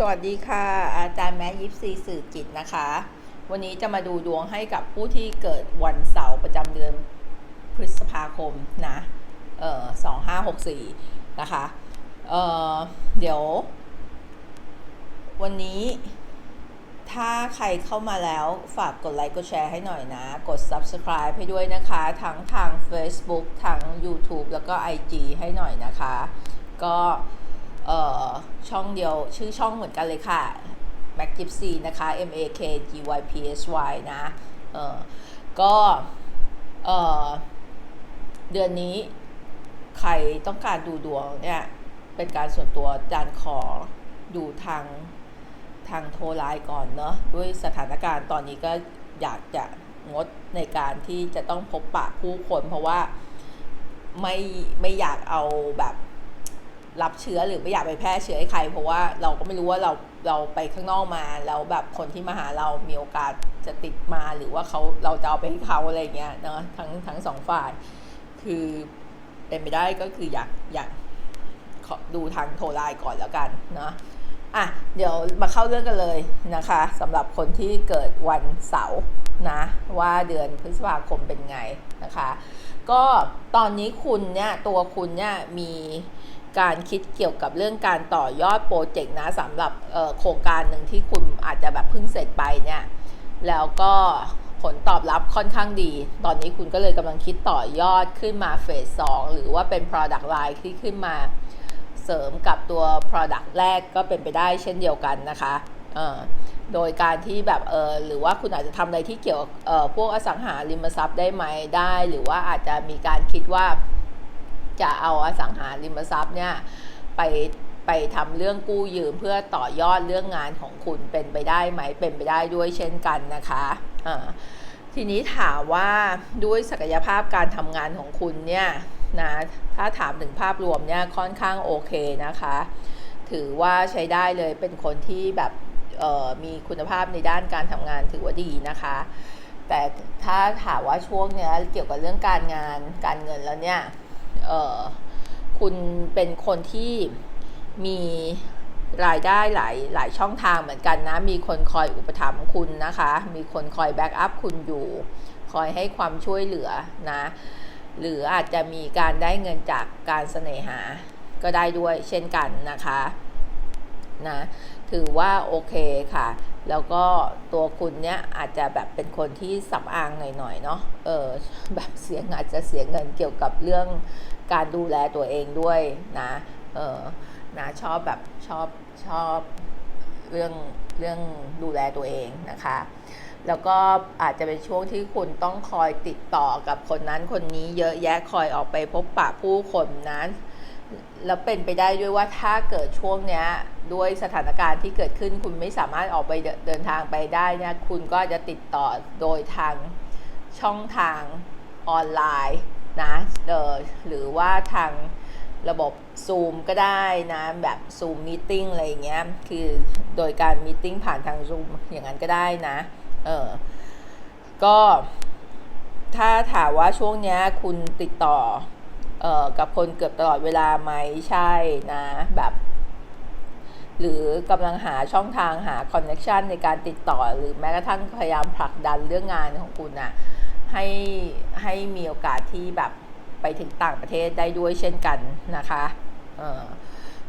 สวัสดีค่ะ อาจารย์แม่ยิปซีสื่อจิตนะคะ วันนี้จะมาดูดวงให้กับผู้ที่เกิดวันเสาร์ประจำเดือนพฤษภาคมนะเอ่อสองห้าหกสี่นะคะเอ่อเดี๋ยว วันนี้ถ้าใครเข้ามาแล้วฝากกดไลค์กดแชร์ให้หน่อยนะ กด subscribe ให้ด้วยนะคะ ทั้งทาง Facebook ทั้ง YouTube แล้วก็ IG ให้หน่อยนะคะ ก็ เอ่อช่องเดียวชื่อช่องเหมือนกันเลยค่ะ Mac Gypsy นะคะ M A K G Y P S Y นะเออก็เออเดือนนี้ใครต้องการดูดวงเนี่ยเป็นการส่วนตัวจานขอดูทางทางโทรไลน์ก่อนเนาะด้วยสถานการณ์ตอนนี้ก็อยากจะงดในการที่จะต้องพบปะผู้คนเพราะว่าไม่ไม่อยากเอาแบบ รับเชื้อหรือไม่อยากไปแพร่เชื้อให้ใคร เพราะว่าเราก็ไม่รู้ว่าเราเราไปข้างนอกมาแล้วแบบคนที่มาหาเรามีโอกาสจะติดมาหรือว่าเขาเราจะเอาไปให้เขาอะไรเงี้ยเนาะทั้งทั้งสองฝ่าย คือเป็นไปได้ก็คืออยากอยากดูทางโทรไลน์ก่อนแล้วกันเนาะอะเดี๋ยวมาเข้าเรื่องกันเลยนะคะสำหรับคนที่เกิดวันเสาร์นะว่าเดือนพฤษภาคมเป็นไงนะคะ ก็ตอนนี้คุณเนี่ยตัวคุณเนี่ยมี การคิดเกี่ยวกับเรื่องการต่อยอดโปรเจกต์นะสำหรับโครงการหนึ่งที่คุณอาจจะแบบเพิ่งเสร็จไปเนี่ยแล้วก็ผลตอบรับค่อนข้างดี ตอนนี้คุณก็เลยกำลังคิดต่อยอดขึ้นมาเฟสสองหรือว่าเป็น Product Line ที่ขึ้นมาเสริมกับตัว Product แรกก็เป็นไปได้เช่นเดียวกันนะคะโดยการที่แบบเออหรือว่าคุณอาจจะทำอะไรที่เกี่ยวกับพวกอสังหาริมทรัพย์ได้ไหมได้ หรือว่าอาจจะมีการคิดว่า จะเอาอสังหาริมทรัพย์เนี่ยไปไปทำเรื่องกู้ยืมเพื่อต่อยอดเรื่องงานของคุณเป็นไปได้ไหมเป็นไปได้ด้วยเช่นกันนะคะทีนี้ถามว่าด้วยศักยภาพการทำงานของคุณเนี่ยนะถ้าถามถึงภาพรวมเนี่ยค่อนข้างโอเคนะคะ ถือว่าใช้ได้เลยเป็นคนที่แบบมีคุณภาพในด้านการทำงานถือว่าดีนะคะ แต่ถ้าถามว่าช่วงเนี้ยเกี่ยวกับเรื่องการงานการเงินแล้วเนี่ย คุณเป็นคนที่มีรายได้หลายหลายช่องทางเหมือนกันนะ มีคนคอยอุปถัมภ์คุณนะคะ มีคนคอยแบ็กอัพคุณอยู่ คอยให้ความช่วยเหลือนะ หรืออาจจะมีการได้เงินจากการเสน่หา ก็ได้ด้วยเช่นกันนะคะนะ ถือว่าโอเคค่ะ แล้วก็ตัวคุณเนี่ยอาจจะแบบเป็นคนที่สับอางหน่อยๆเนาะ เออแบบเสียงอาจจะเสียเงินเกี่ยวกับเรื่อง การดูแลตัวเองด้วยนะเออนะชอบแบบชอบชอบเรื่องเรื่องดูแลตัวเองนะคะ แล้วก็อาจจะเป็นช่วงที่คุณต้องคอยติดต่อกับคนนั้นคนนี้เยอะแยะคอยออกไปพบปะผู้คนนั้นแล้วเป็นไปได้ด้วยว่าถ้าเกิดช่วงเนี้ยด้วยสถานการณ์ที่เกิดขึ้นคุณไม่สามารถออกไปเดินเดินทางไปได้เนี่ยคุณก็จะติดต่อโดยทางช่องทางออนไลน์ นะเออหรือว่าทางระบบ Zoom ก็ได้นะแบบ Zoom Meeting อะไรอย่างเงี้ยคือโดยการ Meeting ผ่านทาง Zoom อย่างนั้นก็ได้นะเออก็ถ้าถามว่าช่วงเนี้ยคุณติดต่อเออกับคนเกือบตลอดเวลาไหมใช่นะแบบหรือกำลังหาช่องทางหาคอนเน็ชันในการติดต่อ หรือแม้กระทั่งพยายามผลักดันเรื่องงานของคุณอะ ให้ให้มีโอกาสที่แบบไปถึงต่างประเทศได้ด้วยเช่นกันนะคะ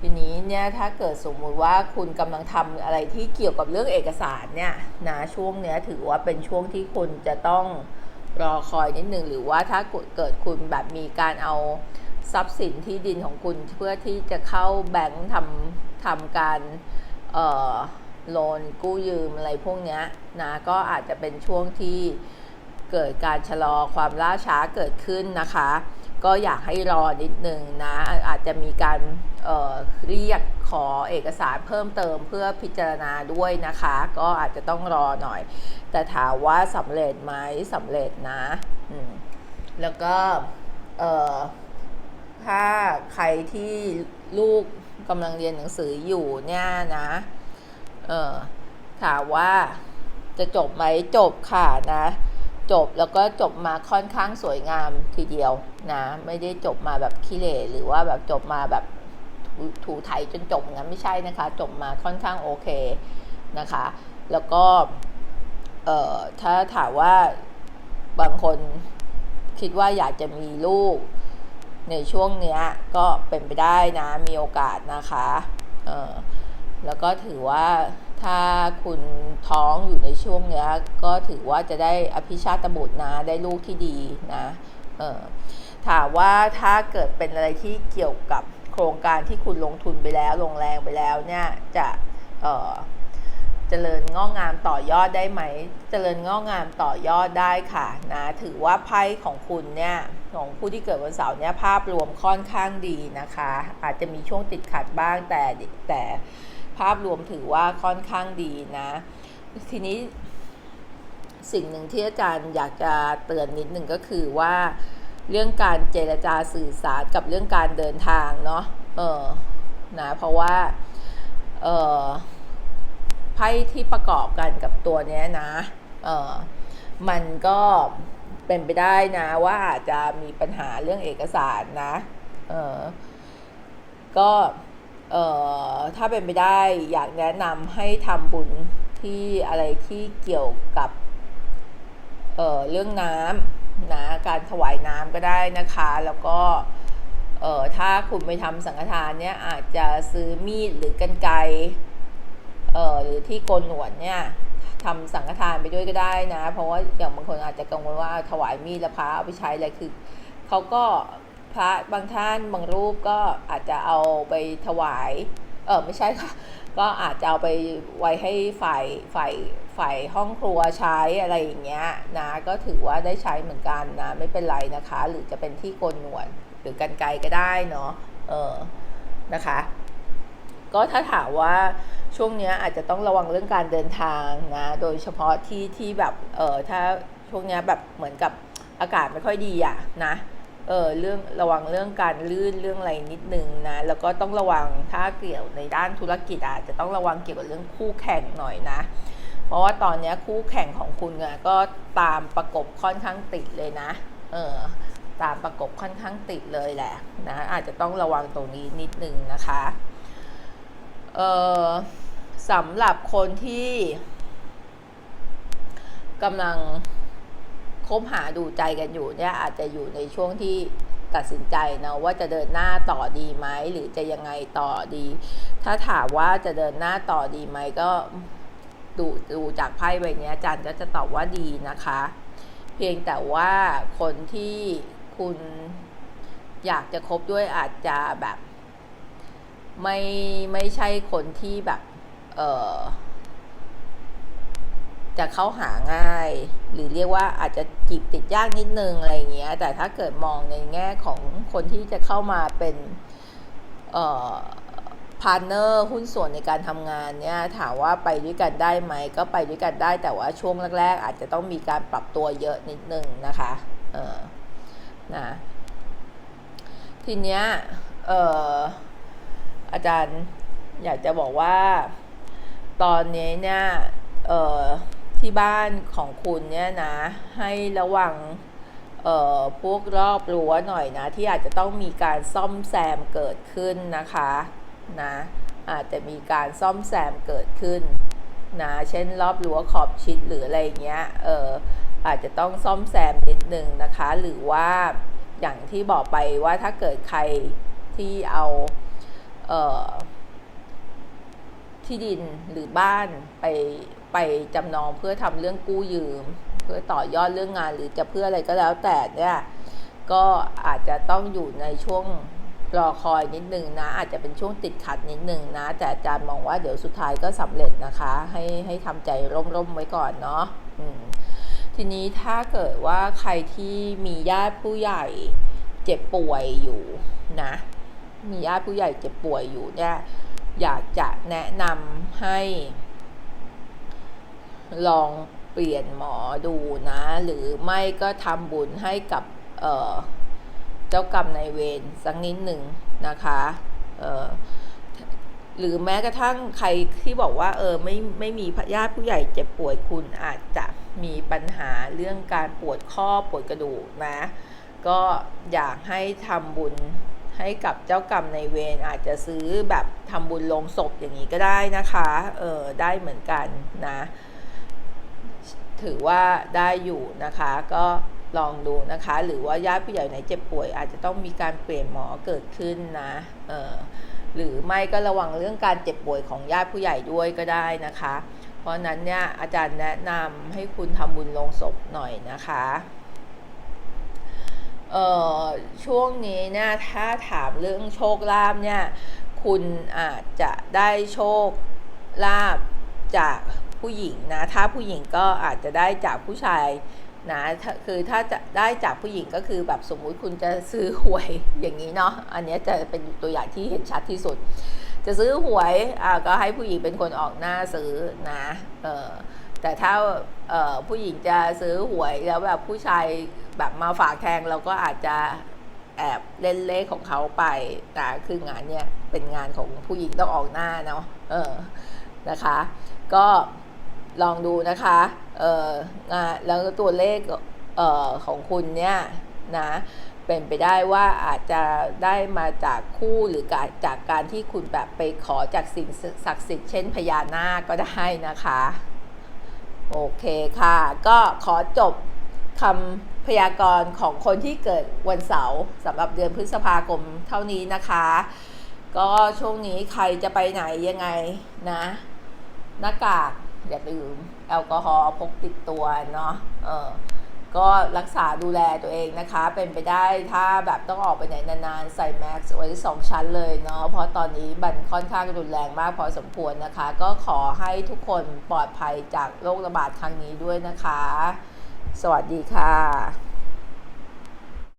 ทีนี้เนี่ยถ้าเกิดสมมุติว่าคุณกำลังทำอะไรที่เกี่ยวกับเรื่องเอกสารเนี่ยนะช่วงเนี้ยถือว่าเป็นช่วงที่คุณจะต้องรอคอยนิดหนึ่งหรือว่าถ้าเกิดคุณแบบมีการเอาทรัพย์สินที่ดินของคุณเพื่อที่จะเข้าแบงค์ทำทำการเอ่อโลนกู้ยืมอะไรพวกเนี้ยนะก็อาจจะเป็นช่วงที่ เกิดการชะลอความล่าช้าเกิดขึ้นนะคะ ก็อยากให้รอนิดนึงนะอาจจะมีการเเรียกขอเอกสารเพิ่มเติมเพื่อพิจารณาด้วยนะคะ ก็อาจจะต้องรอหน่อย แต่ถามว่าสำเร็จไหมสำเร็จนะแล้วก็ถ้าใครที่ลูกกำลังเรียนหนังสืออยู่เนี่ยนะถามว่าจะจบไหมจบค่ะนะ จบแล้วก็จบมาค่อนข้างสวยงามทีเดียวนะไม่ได้จบมาแบบขี้เหร่หรือว่าแบบจบมาแบบถูไถจนจบงั้นไม่ใช่นะคะ จบมาค่อนข้างโอเคนะคะ แล้วก็เอ่อถ้าถามว่าบางคนคิดว่าอยากจะมีลูกในช่วงเนี้ยก็เป็นไปได้นะมีโอกาสนะคะเออแล้วก็ถือว่า ถ้าคุณท้องอยู่ในช่วงเนี้ยก็ถือว่าจะได้อภิชาตบุตรนะได้ลูกที่ดีนะเออถามว่าถ้าเกิดเป็นอะไรที่เกี่ยวกับโครงการที่คุณลงทุนไปแล้วลงแรงไปแล้วเนี่ยจะเออเจริญงอกงามต่อยอดได้ไหม เจริญงอกงามต่อยอดได้ค่ะนะถือว่าไพ่ของคุณเนี่ยของผู้ที่เกิดวันเสาร์เนี่ยภาพรวมค่อนข้างดีนะคะ อาจจะมีช่วงติดขัดบ้างแต่แต่ ภาพรวมถือว่าค่อนข้างดีนะ ทีนี้สิ่งหนึ่งที่อาจารย์อยากจะเตือนนิดหนึ่งก็คือว่า เรื่องการเจรจาสื่อสารกับเรื่องการเดินทางเนาะเออนะเพราะว่าเออไพ่ที่ประกอบกันกับตัวเนี้ยนะเออมันก็เป็นไปได้นะว่าอาจจะมีปัญหาเรื่องเอกสารนะเออก็ ถ้าเป็นไปได้อยากแนะนำให้ทำบุญที่อะไรที่เกี่ยวกับเเรื่องน้ำนะการถวายน้ำก็ได้นะคะ แล้วก็ถ้าคุณไปทำสังฆทานเนี่ยอาจจะซื้อมีดหรือกันไกรเอ่อหรือที่โกนหนวดเนี่ยทำสังฆทานไปด้วยก็ได้นะ เพราะว่าอย่างบางคนอาจจะกังวลว่าถวายมีดแล้วพระเอาไปใช้อะไรคือเขาก็ พระบางท่านบางรูปก็อาจจะเอาไปถวาย เออไม่ใช่ค่ะ ก็อาจจะเอาไปไว้ให้ฝ่ายฝ่ายฝ่ายห้องครัวใช้อะไรอย่างเงี้ยนะก็ถือว่าได้ใช้เหมือนกันนะไม่เป็นไรนะคะ หรือจะเป็นที่โกนหนวดหรือกันไกรก็ได้เนาะเออนะคะ ก็ถ้าถามว่าช่วงนี้อาจจะต้องระวังเรื่องการเดินทางนะโดยเฉพาะที่ที่แบบเออถ้าช่วงนี้แบบเหมือนกับอากาศไม่ค่อยดีอะนะ เออเรื่องระวังเรื่องการลื่นเรื่องอะไรนิดนึงนะ แล้วก็ต้องระวังถ้าเกี่ยวในด้านธุรกิจอาจจะต้องระวังเกี่ยวกับเรื่องคู่แข่งหน่อยนะ เพราะว่าตอนนี้คู่แข่งของคุณอะก็ตามประกบค่อนข้างติดเลยนะ เออตามประกบค่อนข้างติดเลยแหละนะอาจจะต้องระวังตรงนี้นิดนึงนะคะเออสำหรับคนที่กำลัง คบหาดูใจกันอยู่เนี่ยอาจจะอยู่ในช่วงที่ตัดสินใจนะว่าจะเดินหน้าต่อดีไหมหรือจะยังไงต่อดี ถ้าถามว่าจะเดินหน้าต่อดีไหมก็ดูดูจากไพ่ใบนี้อาจารย์ก็จะตอบว่าดีนะคะ เพียงแต่ว่าคนที่คุณอยากจะคบด้วยอาจจะแบบ ไม่ไม่ใช่คนที่แบบ เออ จะเข้าหาง่าย หรือเรียกว่าอาจจะจีบติดยากนิดนึงอะไรเงี้ย แต่ถ้าเกิดมองในแง่ของคนที่จะเข้ามาเป็นเอ่อพาร์เนอร์หุ้นส่วนในการทำงานเนี่ยถามว่าไปด้วยกันได้ไหม ก็ไปด้วยกันได้แต่ว่าช่วงแรก ๆ อาจจะต้องมีการปรับตัวเยอะนิดนึงนะคะเออนะทีเนี้ยเอออาจารย์อยากจะบอกว่าตอนนี้เนี่ยเออ ที่บ้านของคุณเนี่ยนะ ให้ระวังเอ่อพวกรอบรั้วหน่อยนะ ที่อาจจะต้องมีการซ่อมแซมเกิดขึ้นนะคะนะอาจจะมีการซ่อมแซมเกิดขึ้นนะเช่นรอบรั้วขอบชิดหรืออะไรเงี้ยเอออาจจะต้องซ่อมแซมนิดนึงนะคะ หรือว่าอย่างที่บอกไปว่าถ้าเกิดใครที่เอาเอ่อ ที่ดินหรือบ้านไปไปจำนองเพื่อทำเรื่องกู้ยืม เพื่อต่อยอดเรื่องงานหรือจะเพื่ออะไรก็แล้วแต่เนี่ยก็อาจจะต้องอยู่ในช่วงรอคอยนิดนึงนะ อาจจะเป็นช่วงติดขัดนิดนึงนะ แต่อาจารย์มองว่าเดี๋ยวสุดท้ายก็สำเร็จนะคะ ให้ให้ทำใจร่มๆไว้ก่อนเนาะทีนี้ถ้าเกิดว่าใครที่มีญาติผู้ใหญ่เจ็บป่วยอยู่นะ มีญาติผู้ใหญ่เจ็บป่วยอยู่เนี่ย อยากจะแนะนำให้ ลองเปลี่ยนหมอดูนะ หรือไม่ก็ทำบุญให้กับเเจ้ากรรมนายเวรสักนิดหนึ่งนะคะหรือแม้กระทั่งใครที่บอกว่า เออไม่ไม่มีญาติผู้ใหญ่เจ็บป่วยคุณอาจจะมีปัญหาเรื่องการปวดข้อปวดกระดูกนะ ก็อยากให้ทำบุญ ให้กับเจ้ากรรมในเวรอาจจะซื้อแบบทำบุญลงศพอย่างนี้ก็ได้นะคะเออได้เหมือนกันนะ ถือว่าได้อยู่นะคะ ก็ลองดูนะคะ หรือว่าญาติผู้ใหญ่ไหนเจ็บป่วย อาจจะต้องมีการเปลี่ยนหมอเกิดขึ้นนะเออหรือไม่ก็ระวังเรื่องการเจ็บป่วยของญาติผู้ใหญ่ด้วยก็ได้นะคะ เพราะนั้นเนี่ยอาจารย์แนะนำให้คุณทำบุญลงศพหน่อยนะคะ เอ่อช่วงนี้เนี่ยถ้าถามเรื่องโชคลาภเนี่ย คุณอาจจะได้โชคลาภจากผู้หญิงนะถ้าผู้หญิงก็อาจจะได้จากผู้ชายนะคือถ้าจะได้จากผู้หญิงก็คือแบบสมมุติคุณจะซื้อหวยอย่างนี้เนาะอันนี้จะเป็นตัวอย่างที่เห็นชัดที่สุด จะซื้อหวยอ่าก็ให้ผู้หญิงเป็นคนออกหน้าซื้อนะเออ แต่ถ้าผู้หญิงจะซื้อหวยแล้วแบบผู้ชายแบบมาฝากแทงเราก็อาจจะแอบเล่นเลขของเขาไปแต่คืองานเนี้ยเป็นงานของผู้หญิงต้องออกหน้าเนาะเออนะคะ ก็ลองดูนะคะเอองานแล้วตัวเลขเออของคุณเนี่ยนะเป็นไปได้ว่าอาจจะได้มาจากคู่หรือการจากการที่คุณแบบไปขอจากสิ่งศักดิ์สิทธิ์เช่นพญานาคก็ได้นะคะ โอเคค่ะ ก็ขอจบคำพยากรณ์ของคนที่เกิดวันเสาร์สำหรับเดือนพฤษภาคมเท่านี้นะคะ ก็ช่วงนี้ใครจะไปไหนยังไงนะ หน้ากากอย่าลืม แอลกอฮอล์พกติดตัวเนาะเออ ก็รักษาดูแลตัวเองนะคะ เป็นไปได้ถ้าแบบต้องออกไปไหนนานๆ ใส่แม็กซ์ไว้สองชั้นเลยเนาะเพราะตอนนี้บันค่อนข้างรุนแรงมากพอสมควรนะคะ ก็ขอให้ทุกคนปลอดภัยจากโรคระบาดครั้งนี้ด้วยนะคะ สวัสดีค่ะ